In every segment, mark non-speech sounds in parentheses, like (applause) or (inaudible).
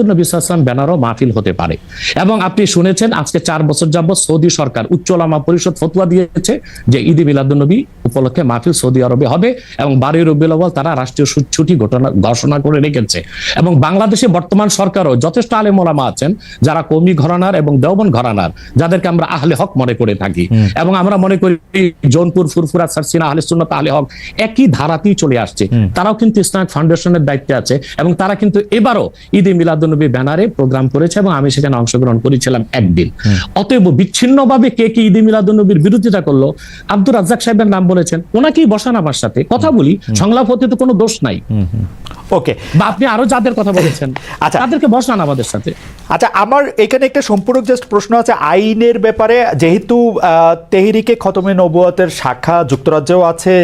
নবী সাল্লাম ব্যানারও মাহফিল হতে পারে। এবং আপনি শুনেছেন, আজকে চার বছর যাবৎ সৌদি সরকার উচ্চ লামা পরিষদ ফতুয়া দিয়েছে যে ঈদে মিলাদুন্নবী উপলক্ষে মাহফিল সৌদি আরবে হবে এবং বারোই রবিউল আউয়াল তারা রাষ্ট্রীয় ছুটি ঘটনা ঘোষণা করে রেখেছে। এবং বাংলাদেশে বর্তমান সরকারও যথেষ্ট আলেম ওলামা আছেন যারা কৌমি ঘরানার এবং দেওবন ঘরানার যাদেরকে আমরা আহলে হক মনে করে থাকি। এবং আমরা মনে করি জৌনপুর ফুরফুরা সারসিনা আহলে সুন্নত আহলে হক একই ধারাতেই চলে আসছে। তারাও কিন্তু ইসলামিক ফাউন্ডেশনের দায়িত্বে আছে এবং তারা কিন্তু এবারও ঈদে মিলাদুন্নবী ব্যানারে প্রোগ্রাম করেছে এবং আমি সেখানে অংশগ্রহণ করেছিলাম একদিন। অতএব বিচ্ছিন্নভাবে কে কে ঈদে মিলাদুন্নবীর বিরোধিতা করল? আব্দুর রাজ্জাক সাহেবের নাম বলেছেন ওনাকেই বসান আমার সাথে। কথা বলি সংলাপ হতে তো কোনো দোষ নাই। ওকে। বা আপনি আরও যাদের কথা বলেছেন (laughs) আচ্ছা। তাদেরকে বসান আমাদের সাথে। আচ্ছা আমার এখানে একটা সম্পূরক জাস্ট প্রশ্ন আছে আইনের ব্যাপারে যেহেতু তেহরিকে খতমে নবুয়াতের শাখা যুক্তরাজ্যেও আছে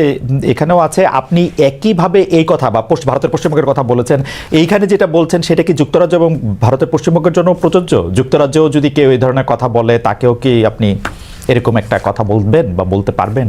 এখানেও আছে আপনি একইভাবে এই কথা বা পশ্চ- ভারতের পশ্চিমবঙ্গের কথা বলেছেন এইখানে যেটা বলছেন সেটা কি যুক্তরাজ্য এবং ভারতের পশ্চিমবঙ্গের জন্য প্রযোজ্য? যুক্তরাজ্যেও যদি কেউ এই ধরনের কথা বলে তাকেও কি আপনি এরকম একটা কথা বলবেন বা বলতে পারবেন?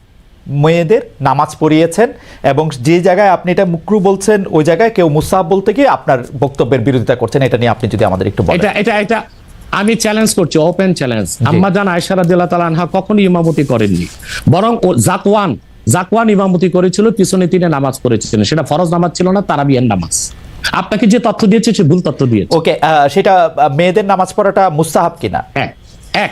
মেয়েদের নামাজ পড়িয়েছেন এবং যে জায়গায় আপনি এটা মুকরু বলছেন ওই জায়গায় কেউ মুসাহাব বলতে গিয়ে আপনার বক্তব্যের বিরোধিতা করছেন এটা নিয়ে আপনি যদি আমাদের একটু বলেন। এটা এটা এটা আমি চ্যালেঞ্জ করছি ওপেন চ্যালেঞ্জ আম্মা জান আয়সা রাদিয়াল্লাহু তাআলা আনহা কখনো ইমামতি করেননি। বরং জাকওয়ান জাকওয়ান ইমামতি করেছিল পিছনে তিনি নামাজ পড়েছিলেন। সেটা ফরজ নামাজ ছিল না তারাবিয়ার নামাজ। আপনাকে যে তথ্য দিয়েছে সে ভুল তথ্য দিয়েছে। ওকে সেটা মেয়েদের নামাজ পড়াটা মুস্তাহাব কিনা? এক এক।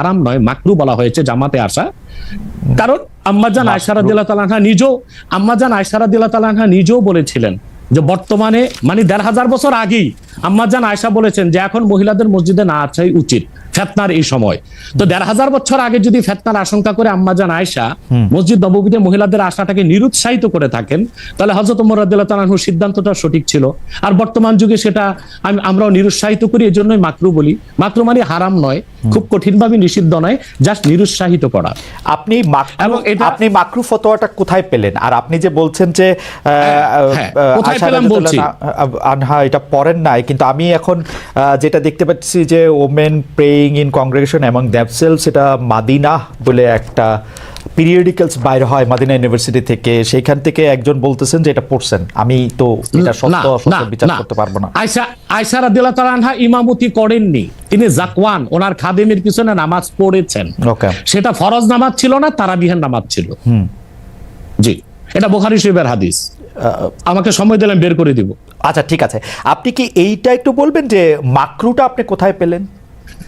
হারাম নয় মাকরু বলা হয়েছে জামাতে আসা কারণ আম্মাজান আয়সারা দিল্লা তালানহা নিজেও আম্মাজান আয়সারা দিল্লা তালানহা নিজেও বলেছিলেন যে বর্তমানে মানে দেড় হাজার বছর আগেই আম্মাজান আয়সা বলেছেন যে এখন মহিলাদের মসজিদে না আসাই উচিত। ফেতনার এই সময়। তো দেড় হাজার বছর আগে যদি ফেতনার আশঙ্কা করে আম্মাজান আয়সা মসজিদ নববীতে মহিলাদের আশাটাকে নিরুৎসাহিত করে থাকেন তাহলে হজরত ওমর রাদিয়াল্লাহু সিদ্ধান্তটা সঠিক ছিল। আর বর্তমান যুগে সেটা আমি আমরাও নিরুৎসাহিত করি এজন্যই মাকরু বলি। মাকরু মানে হারাম নয় খুব কঠিনভাবে নিষিদ্ধ নয় জাস্ট নিরুৎসাহিত করা। আপনি এবং এটা- আপনি মাকরু ফতোয়াটা কোথায় পেলেন? আর আপনি যে বলছেন যে হ্যাঁ, কোথায় পেলাম বলছি। আনহা- এটা পড়েন নাই কিন্তু আমি এখন আহ, যেটা দেখতে পাচ্ছি যে ওমেন প্রেইং ইন কংগ্রেগেশন এবং দ্যাপসেল সেটা মাদিনা বলে একটা পিরিয়ডিক্যালস বাইর হয় মাদিনা ইউনিভার্সিটি থেকে। সেইখান থেকে একজন বলতেছেন যে এটা পড়ছেন। আমি তো এটা সত্য অসত্য বিচার করতে পারব না। আয়সা আয়সা রাদিয়াল্লাহু তাআলা ইমামতি করেননি। তিনি জাকওয়ান ওনার খাদেমের পিছনে নামাজ পড়েছেন। ওকে। সেটা ফরজ নামাজ ছিল না তারাবিহের নামাজ ছিল। জি এটা বুখারী শরীফের হাদিস। আমাকে সময় দিলেন বের করে দিব। আচ্ছা ঠিক আছে। আপনি কি এইটা একটু বলবেন যে মাকরুটা আপনি কোথায় পেলেন।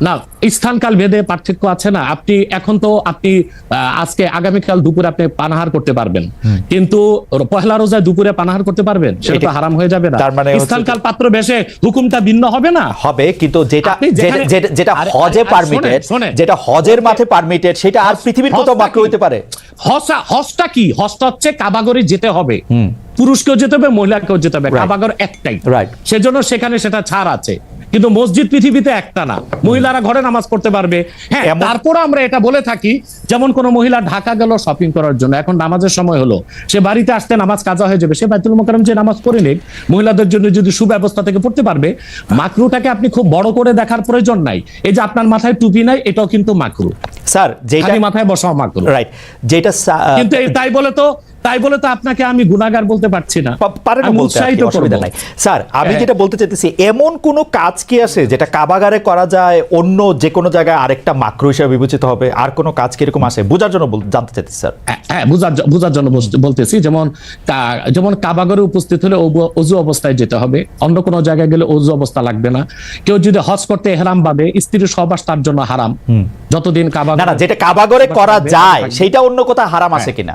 না স্থানকাল ভেদে পার্থক্য আছে না। আপনি এখন তো আপনি আজকে আগামীকাল দুপুরে আপনি পানাহার করতে পারবেন। কিন্তু পহেলা রোজায় দুপুরে পানাহার করতে পারবেন? সেটা তো হারাম হয়ে যাবে না। তার মানে স্থানকাল পাত্র বেশে হুকুমটা ভিন্ন হবে না? হবে কিন্তু যেটা যেটা- হজে পারমিটেড। যেটা হজের মাঠে পারমিটেড সেটা আর পৃথিবীর কোথাও হজটা মাকরু কি? হইতে পারে। হজটা কি? হজটা হচ্ছে কাবাগরে যেতে হবে। পুরুষকেও যেতে হবে মহিলাকেও যেতে হবে. কাবাগর একটাই। Right. সেজন্য সেখানে সেটা ছাড় আছে। কিন্তু মসজিদ পৃথিবীতে একটা না। মহিলারা ঘরে নামাজ পড়তে পারবে। হ্যাঁ তারপর আমরা এটা বলে থাকি যেমন কোন মহিলা ঢাকা গেল শপিং করার জন্য এখন নামাজের সময় হলো। সে বাড়িতে আসতে নামাজ কাজা হয়ে যাবে। সে বাইতুল মোকাররম যে নামাজ পড়ে নিক মহিলাদের জন্য যদি সুব্যবস্থা থেকে পড়তে পারবে মাকরুটাকে আপনি খুব বড় করে দেখার প্রয়োজন নাই। এই যে আপনার মাথায় টুপি নাই এটাও কিন্তু মাকরু। স্যার যেটা মাথায় বসাও মাকরু। রাইট যেটা কিন্তু তাই বলে তো তাই বলে তো আপনাকে আমি গুণাগার বলতে পারছি না। উৎসাহিত অসুবিধা নাই। স্যার আমি হ্যাঁ। যেটা বলতে চাইতেছি এমন কোন কাজ কি আছে যেটা কাবাগারে করা যায় অন্য যে কোনো জায়গায় আরেকটা মাকরু হিসেবে বিবেচিত হবে? আর কোনো কাজ কি এরকম আসে বোঝার জন্য জানতে চাইতেছি স্যার। হ্যাঁ, হ্যাঁ বুঝার জন্য বলতেছি যেমন যেমন কাবাগরে উপস্থিত হলে অজু অবস্থায় যেতে হবে। অন্য কোনো জায়গায় গেলে অজু অবস্থা লাগবে না। কেউ যদি হজ করতে হেরাম বাদে স্ত্রীর সহবাস তার জন্য হারাম। যতদিন কাবা না না যেটা কাবাগরে করা যায় সেটা অন্য কোথাও হারাম আছে কিনা?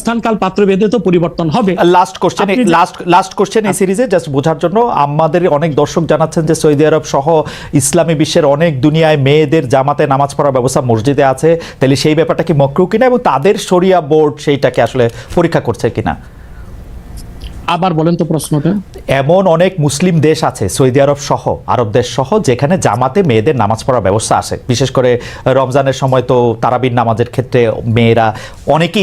স্থানকাল পাত্র ভেদে তো পরিবর্তন হবে। Last question last last question এই সিরিজে জাস্ট বোঝার জন্য আমাদের অনেক দর্শক জানাচ্ছেন যে সৌদি আরব সহ ইসলামী বিশ্বের অনেক দুনিয়ায় মেয়েদের জামাতে নামাজ পড়ার ব্যবস্থা মসজিদে আছে। তাহলে সেই ব্যাপারটা কি মকরু কিনা এবং তাদের শরিয়া বোর্ড সেইটাকে আসলে পরীক্ষা করছে কিনা? আবার বলেন তো প্রশ্নটা। এমন অনেক মুসলিম দেশ আছে সৌদি আরব সহ আরব দেশ সহ যেখানে জামাতে মেয়েদের নামাজ পড়ার ব্যবস্থা আছে। বিশেষ করে রমজানের সময় তো তারাবির নামাজের ক্ষেত্রে মেয়েরা অনেকেই